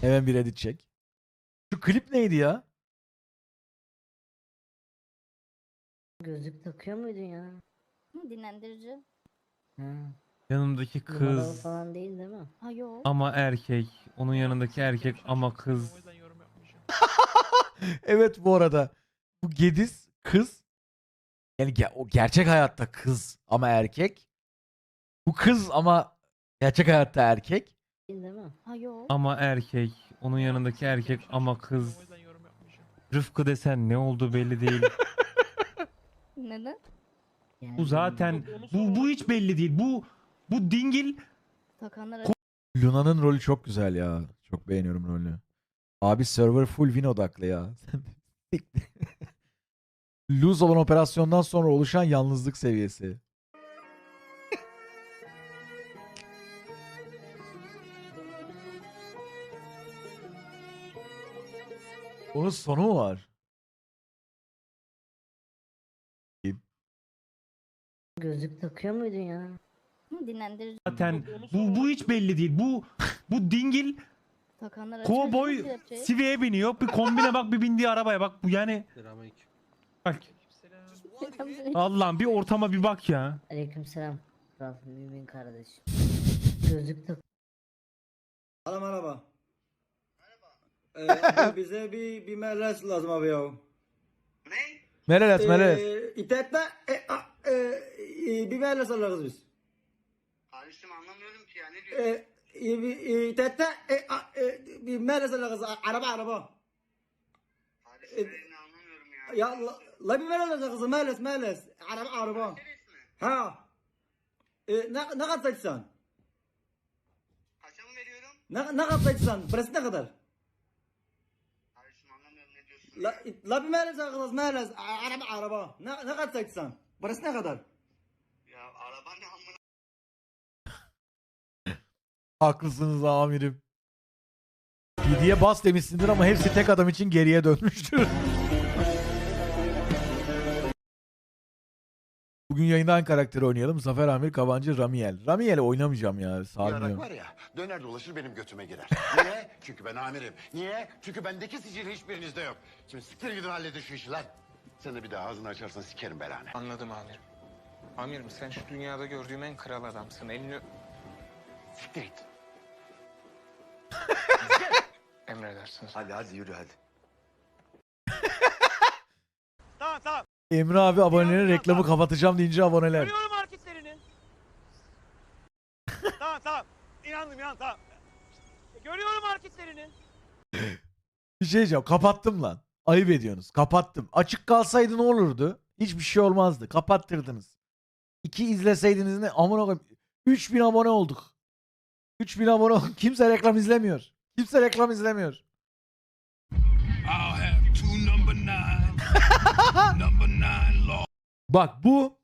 Hemen bir edit çek. Şu klip neydi ya? Gözlük takıyor muydun ya? Hı, Dinlendirici. Ha. Yanımdaki Numaralı kız falan değil değil mi? Ha yok. ama erkek. Onun yanındaki erkek ama kız. Evet bu arada. Bu Gediz kız. Yani ge- o gerçek hayatta kız ama erkek. Bu kız ama gerçek hayatta erkek. Değil mi? Ha yok. Ama erkek. Onun yanındaki erkek ama kız. Rıfkı desen ne oldu belli değil. Neden? Yani Bu zaten bu bu hiç belli değil. Bu bu dingil Takanlar Luna'nın rolü çok güzel ya. Çok beğeniyorum rolünü. Abi server full win odaklı ya. Lose olan operasyondan sonra oluşan yalnızlık seviyesi. Onun sonu mu var? Gözlük takıyor muydun ya? Dinlendirici. zaten bu bu hiç belli değil. Bu bu dingil Takanlar kovboy Sivi'ye biniyor. Bir kombine bak bir bindiği arabaya bak. Bu yani bak Allah'ım bir ortama bir bak ya. Aleykümselam. Rafet Mümin kardeşim. Gözlük tak Alo merhaba. Ee, bize bir bir merles lazım abi ya. Melelet melelet. Ee, İtette e, a, e, e, bir merles alırız biz. Kardeşim anlamıyorum ki ya ne diyor? Ee, e, bir- e, e, a, e, bir merles alırız. A- Araba araba. Kardeşim e- ben ne anlamıyorum ya. Ya la, la bir merles alırız. Merles merles. Araba araba. Neresi mi? Ha. E, ne, ne kadar saçsan? Kaça mı veriyorum? Ne, ne kadar saçsan? Parası ne kadar? Kardeşim anlamıyorum ne diyorsun? La, la bir merles alırız. Merles. A- Araba araba. Ne, ne kadar saçsan? Parası ne kadar? Ya araba ne amına? Haklısınız amirim. Pidiye bas demişsindir ama hepsi tek adam için geriye dönmüştür. Bugün yayında hangi karakteri oynayalım? Zafer Amir Kabancı Ramiel. Ramiel'i oynamayacağım ya. Yarak Sarmıyor. var ya döner dolaşır benim götüme girer. Niye? Çünkü ben amirim. Niye? Çünkü bendeki sicil hiçbirinizde yok. Şimdi siktir gidin halledin şu işi lan. Sen de bir daha ağzını açarsan sikerim belanı. Anladım amirim. Amirim sen şu dünyada gördüğüm en kral adamsın. Elini Siktir git. emredersiniz. Hadi hadi yürü hadi. Emre abi aboneleri reklamı kapatacağım deyince aboneler. Görüyorum hareketlerini. tamam tamam. İnandım inan tamam. Görüyorum hareketlerini. Bir şey diyeceğim. Kapattım lan. Ayıp ediyorsunuz. Kapattım. Açık kalsaydı ne olurdu? Hiçbir şey olmazdı. Kapattırdınız. İki izleseydiniz ne? Amına koyayım. 3000 abone olduk. 3000 abone olduk. Kimse reklam izlemiyor. Kimse reklam izlemiyor. Bak bu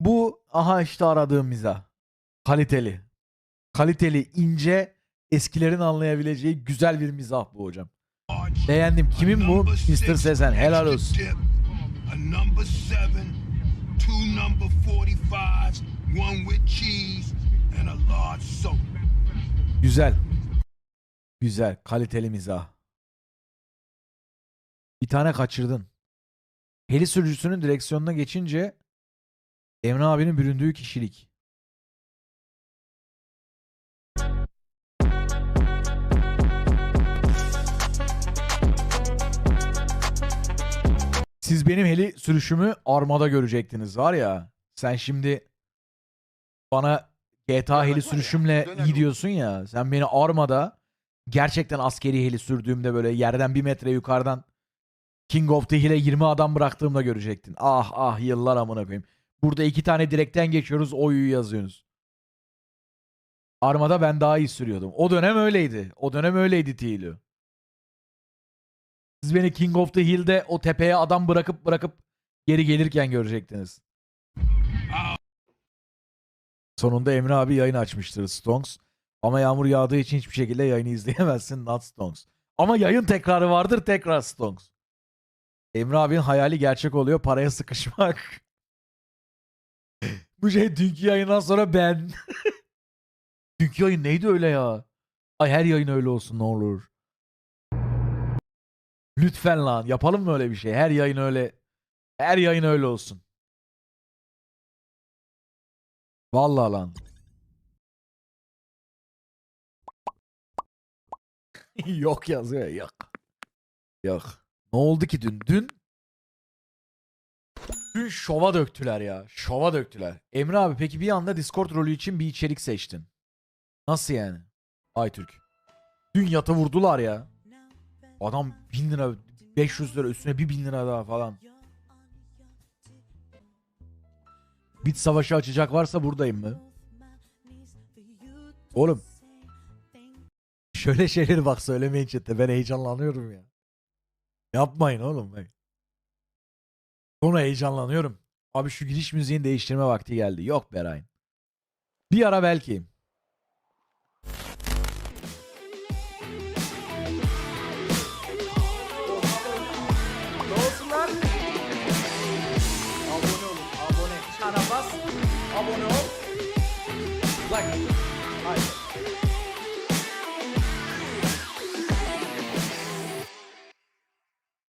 bu aha işte aradığım mizah. Kaliteli. Kaliteli, ince, eskilerin anlayabileceği güzel bir mizah bu hocam. Beğendim. Kimin bu? Mr. Sezen. Helal olsun. A number seven, two number 45s, one with cheese, and a large soda. Güzel. Güzel. Kaliteli mizah. Bir tane kaçırdın. Heli sürücüsünün direksiyonuna geçince Emre abinin büründüğü kişilik. Siz benim heli sürüşümü armada görecektiniz var ya. Sen şimdi bana GTA heli sürüşümle iyi diyorsun ya. Sen beni armada gerçekten askeri heli sürdüğümde böyle yerden bir metre yukarıdan King of the Hill'e 20 adam bıraktığımda görecektin. Ah ah yıllar amına koyayım. Burada iki tane direkten geçiyoruz oyu yazıyorsunuz. Armada ben daha iyi sürüyordum. O dönem öyleydi. O dönem öyleydi Tilo. Siz beni King of the Hill'de o tepeye adam bırakıp bırakıp geri gelirken görecektiniz. Sonunda Emre abi yayın açmıştır Stonks. Ama yağmur yağdığı için hiçbir şekilde yayını izleyemezsin Not Stonks. Ama yayın tekrarı vardır tekrar Stonks. Emre abinin hayali gerçek oluyor paraya sıkışmak. Bu şey dünkü yayından sonra ben. dünkü yayın neydi öyle ya? Ay her yayın öyle olsun ne olur. Lütfen lan yapalım mı öyle bir şey? Her yayın öyle. Her yayın öyle olsun. Vallahi lan. yok yazıyor ya, yok. Yok. Ne oldu ki dün? Dün Dün şova döktüler ya. Şova döktüler. Emre abi peki bir anda Discord rolü için bir içerik seçtin. Nasıl yani? Aytürk. Dün yata vurdular ya. Adam 1000 lira 500 lira üstüne bir 1000 lira daha falan. Bit savaşı açacak varsa buradayım mı? Oğlum. Şöyle şeyleri bak söylemeyin chatte. Ben heyecanlanıyorum ya. Yapmayın oğlum. Bak. Sonra heyecanlanıyorum. Abi şu giriş müziğini değiştirme vakti geldi. Yok Berayn. Bir ara belki. Abone olun. Abone. Çana bas. Abone ol. Like.